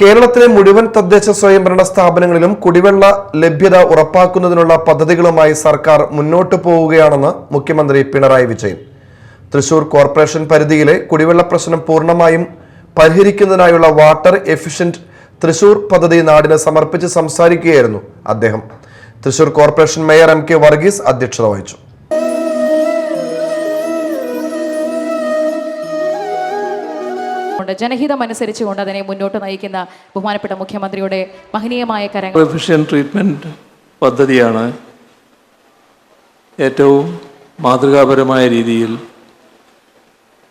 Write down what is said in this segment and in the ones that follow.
കേരളത്തിലെ മുഴുവൻ തദ്ദേശ സ്വയംഭരണ സ്ഥാപനങ്ങളിലും കുടിവെള്ള ലഭ്യത ഉറപ്പാക്കുന്നതിനുള്ള പദ്ധതികളുമായി സർക്കാർ മുന്നോട്ടു പോവുകയാണെന്ന് മുഖ്യമന്ത്രി പിണറായി വിജയൻ. തൃശൂർ കോർപ്പറേഷൻ പരിധിയിലെ കുടിവെള്ള പ്രശ്നം പൂർണമായും പരിഹരിക്കുന്നതിനായുള്ള വാട്ടർ എഫിഷ്യന്റ് തൃശൂർ പദ്ധതി നാടിന് സമർപ്പിച്ച് സംസാരിക്കുകയായിരുന്നു അദ്ദേഹം. Thrissur corporation mayor M K Varghese അധ്യക്ഷത വഹിച്ചു. കൊണ്ട് ജനഹിതം അനുസരിച്ചുകൊണ്ട് അതിനെ മുന്നോട്ട് നയിക്കുന്ന ബഹുമാനപ്പെട്ട മുഖ്യമന്ത്രിയുടെ മഹനീയമായ കരങ്ങൾ. എഫിഷ്യൻ ട്രീറ്റ്മെന്റ് പദ്ധതിയാണ് ഏറ്റവും മാതൃകാപരമായ രീതിയിൽ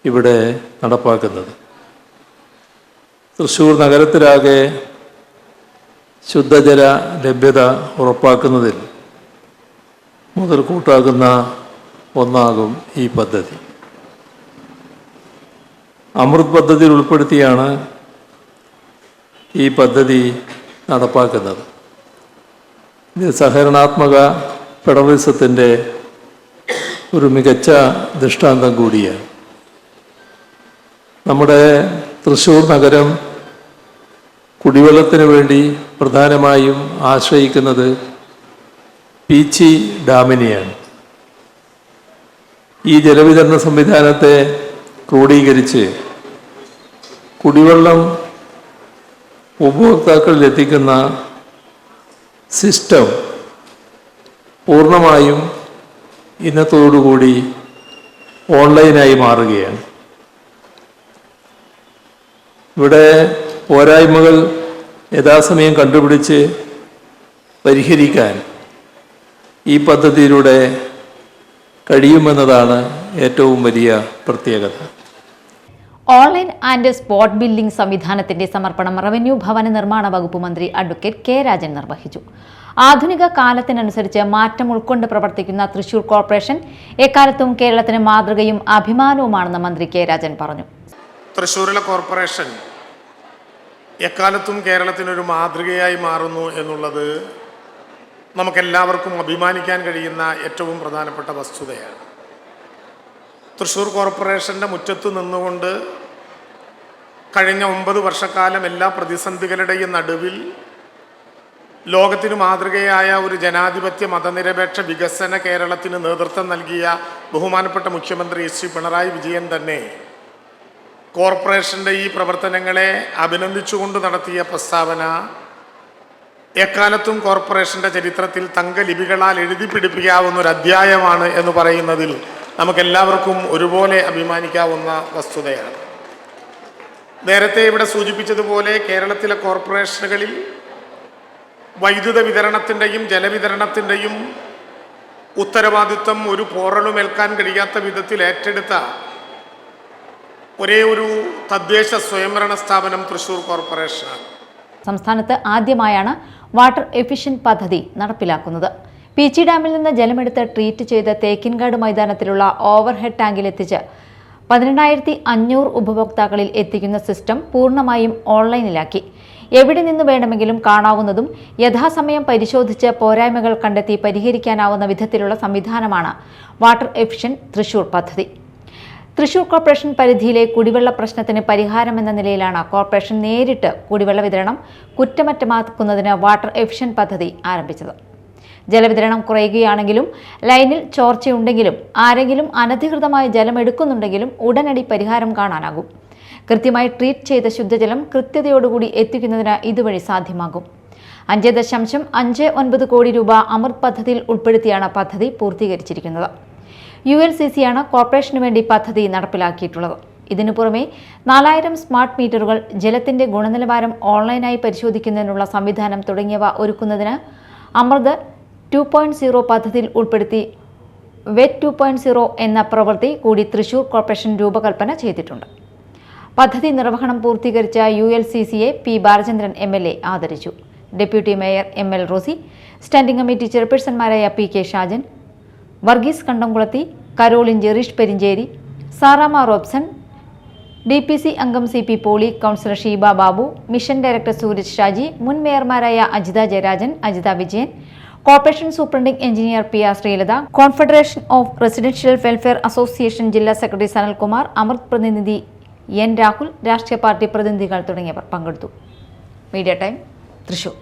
ഇവിടെ നടപ്പാക്കുന്നത്. തൃശ്ശൂർ നഗരത്തിലാകെ ശുദ്ധജല ലഭ്യത ഉറപ്പാക്കുന്നതിൽ മുതൽ കൂട്ടാകുന്ന ഒന്നാകും ഈ പദ്ധതി. അമൃത് പദ്ധതിയിൽ ഉൾപ്പെടുത്തിയാണ് ഈ പദ്ധതി നടപ്പാക്കുന്നത്. ഇത് സഹകരണാത്മക ഫെഡറലിസത്തിന്റെ ഒരു മികച്ച ദൃഷ്ടാന്തം കൂടിയാണ്. നമ്മുടെ തൃശ്ശൂർ നഗരം കുടിവെള്ളത്തിന് വേണ്ടി പ്രധാനമായും ആശ്രയിക്കുന്നത് പീച്ചി ഡാമിനെയാണ്. ഈ ജലവിതരണ സംവിധാനത്തെ ക്രോഡീകരിച്ച് കുടിവെള്ളം ഉപഭോക്താക്കളിൽ എത്തിക്കുന്ന സിസ്റ്റം പൂർണമായും ഇന്നത്തോടുകൂടി ഓൺലൈനായി മാറുകയാണ്. ഇവിടെ പോരായ്മകൾ യഥാസമയം കണ്ടുപിടിച്ച് പരിഹരിക്കാൻ ഈ പദ്ധതിയിലൂടെ കഴിയുമെന്നതാണ് ഏറ്റവും വലിയ പ്രത്യേകത. ഓൺലൈൻ ആൻഡ് സ്പോട്ട് ബില്ലിംഗ് സംവിധാനത്തിന്റെ സമർപ്പണം റവന്യൂ ഭവന നിർമ്മാണ വകുപ്പ് മന്ത്രി അഡ്വക്കേറ്റ് കെ രാജൻ നിർവഹിച്ചു. ആധുനിക കാലത്തിനനുസരിച്ച് മാറ്റം ഉൾക്കൊണ്ട് പ്രവർത്തിക്കുന്ന തൃശൂർ കോർപ്പറേഷൻ എക്കാലത്തും കേരളത്തിന് മാതൃകയും അഭിമാനവുമാണെന്ന് മന്ത്രി കെ രാജൻ പറഞ്ഞു. തൃശൂരിലെ കോർപ്പറേഷൻ എക്കാലത്തും കേരളത്തിനൊരു മാതൃകയായി മാറുന്നു എന്നുള്ളത് നമുക്കെല്ലാവർക്കും അഭിമാനിക്കാൻ കഴിയുന്ന ഏറ്റവും പ്രധാനപ്പെട്ട വസ്തുതയാണ്. തൃശ്ശൂർ കോർപ്പറേഷന്റെ മുറ്റത്ത് നിന്നുകൊണ്ട് കഴിഞ്ഞ ഒമ്പത് വർഷക്കാലം എല്ലാ പ്രതിസന്ധികളുടെയും നടുവിൽ ലോകത്തിന് മാതൃകയായ ഒരു ജനാധിപത്യ മതനിരപേക്ഷ വികസന കേരളത്തിന് നേതൃത്വം നൽകിയ ബഹുമാനപ്പെട്ട മുഖ്യമന്ത്രി ശ്രീ പിണറായി വിജയൻ തന്നെ കോർപ്പറേഷന്റെ ഈ പ്രവർത്തനങ്ങളെ അഭിനന്ദിച്ചുകൊണ്ട് നടത്തിയ പ്രസ്താവന എക്കാലത്തും കോർപ്പറേഷന്റെ ചരിത്രത്തിൽ തങ്കലിപികളാൽ എഴുതി പിടിപ്പിക്കാവുന്ന ഒരു അധ്യായമാണ് എന്ന് പറയുന്നതിൽ നമുക്കെല്ലാവർക്കും ഒരുപോലെ അഭിമാനിക്കാവുന്ന വസ്തുതയാണ്. നേരത്തെ ഇവിടെ സൂചിപ്പിച്ചതുപോലെ കേരളത്തിലെ കോർപ്പറേഷനുകളിൽ വൈദ്യുത വിതരണത്തിന്റെയും ജലവിതരണത്തിന്റെയും ഉത്തരവാദിത്വം ഒരു പോറലും ഏൽക്കാൻ കഴിയാത്ത വിധത്തിൽ ഏറ്റെടുത്ത ഒരേ ഒരു തദ്ദേശ സ്വയംഭരണ സ്ഥാപനം തൃശൂർ കോർപ്പറേഷനാണ്. സംസ്ഥാനത്ത് ആദ്യമായാണ് വാട്ടർ എഫിഷ്യന്റ് പദ്ധതി നടപ്പിലാക്കുന്നത്. പീച്ചി ഡാമിൽ നിന്ന് ജലമെടുത്ത് ട്രീറ്റ് ചെയ്ത് തേക്കിൻകാട് മൈതാനത്തിലുള്ള ഓവർഹെഡ് ടാങ്കിലെത്തിച്ച് പതിനെണ്ണായിരത്തി അഞ്ഞൂറ് ഉപഭോക്താക്കളിൽ എത്തിക്കുന്ന സിസ്റ്റം പൂർണമായും ഓൺലൈനിലാക്കി. എവിടെ നിന്ന് വേണമെങ്കിലും കാണാവുന്നതും യഥാസമയം പരിശോധിച്ച് പോരായ്മകൾ കണ്ടെത്തി പരിഹരിക്കാനാവുന്ന വിധത്തിലുള്ള സംവിധാനമാണ് വാട്ടർ എഫിഷ്യൻ തൃശൂർ പദ്ധതി. തൃശൂർ കോർപ്പറേഷൻ പരിധിയിലെ കുടിവെള്ള പ്രശ്നത്തിന് പരിഹാരമെന്ന നിലയിലാണ് കോർപ്പറേഷൻ നേരിട്ട് കുടിവെള്ള വിതരണം കുറ്റമറ്റമാക്കുന്നതിന് വാട്ടർ എഫിഷ്യൻ പദ്ധതി ആരംഭിച്ചത്. ജലവിതരണം കുറയുകയാണെങ്കിലും ലൈനിൽ ചോർച്ചയുണ്ടെങ്കിലും ആരെങ്കിലും അനധികൃതമായി ജലം എടുക്കുന്നുണ്ടെങ്കിലും ഉടനടി പരിഹാരം കാണാനാകും. കൃത്യമായി ട്രീറ്റ് ചെയ്ത ശുദ്ധജലം കൃത്യതയോടുകൂടി എത്തിക്കുന്നതിന് ഇതുവഴി സാധ്യമാകും. അഞ്ച് ദശാംശം അഞ്ച് ഒൻപത് കോടി രൂപ അമൃത് പദ്ധതിയിൽ ഉൾപ്പെടുത്തിയാണ് പദ്ധതി പൂർത്തീകരിച്ചിരിക്കുന്നത്. യു എൽ സി സിയാണ് കോർപ്പറേഷന് വേണ്ടി പദ്ധതി നടപ്പിലാക്കിയിട്ടുള്ളത്. ഇതിനു പുറമെ നാലായിരം സ്മാർട്ട് മീറ്ററുകൾ ജലത്തിന്റെ ഗുണനിലവാരം ഓൺലൈനായി പരിശോധിക്കുന്നതിനുള്ള സംവിധാനം തുടങ്ങിയവ ഒരുക്കുന്നതിന് അമൃത് ടു പോയിന്റ് സീറോ പദ്ധതിയിൽ ഉൾപ്പെടുത്തി വെറ്റ് ടു പോയിന്റ് സീറോ എന്ന പ്രവൃത്തി കൂടി തൃശൂർ കോർപ്പറേഷൻ രൂപകൽപ്പന ചെയ്തിട്ടുണ്ട്. പദ്ധതി നിർവഹണം പൂർത്തീകരിച്ച യു എൽ സി സിയെ P Balachandran M L A ആദരിച്ചു. Deputy mayor M L Rosy standing committee ചെയർപേഴ്സൺമാരായ P K Shajan Varghese Kandamkulathy Caroline Jereesh Perincherry Sarama Robson D P C അംഗം C P Poly councillor Sheeba Babu mission director Sooraj Shaji മുൻ മേയർമാരായ Ajitha Jayarajan Ajitha Vijayan corporation superintending engineer P R Sreelatha confederation of residential welfare association ജില്ലാ secretary Sanalkumar Amrut പ്രതിനിധി N Rahul രാഷ്ട്രീയ party പ്രതിനിധികൾ തുടങ്ങിയവർ പങ്കെടുത്തു. Media time Thrissur.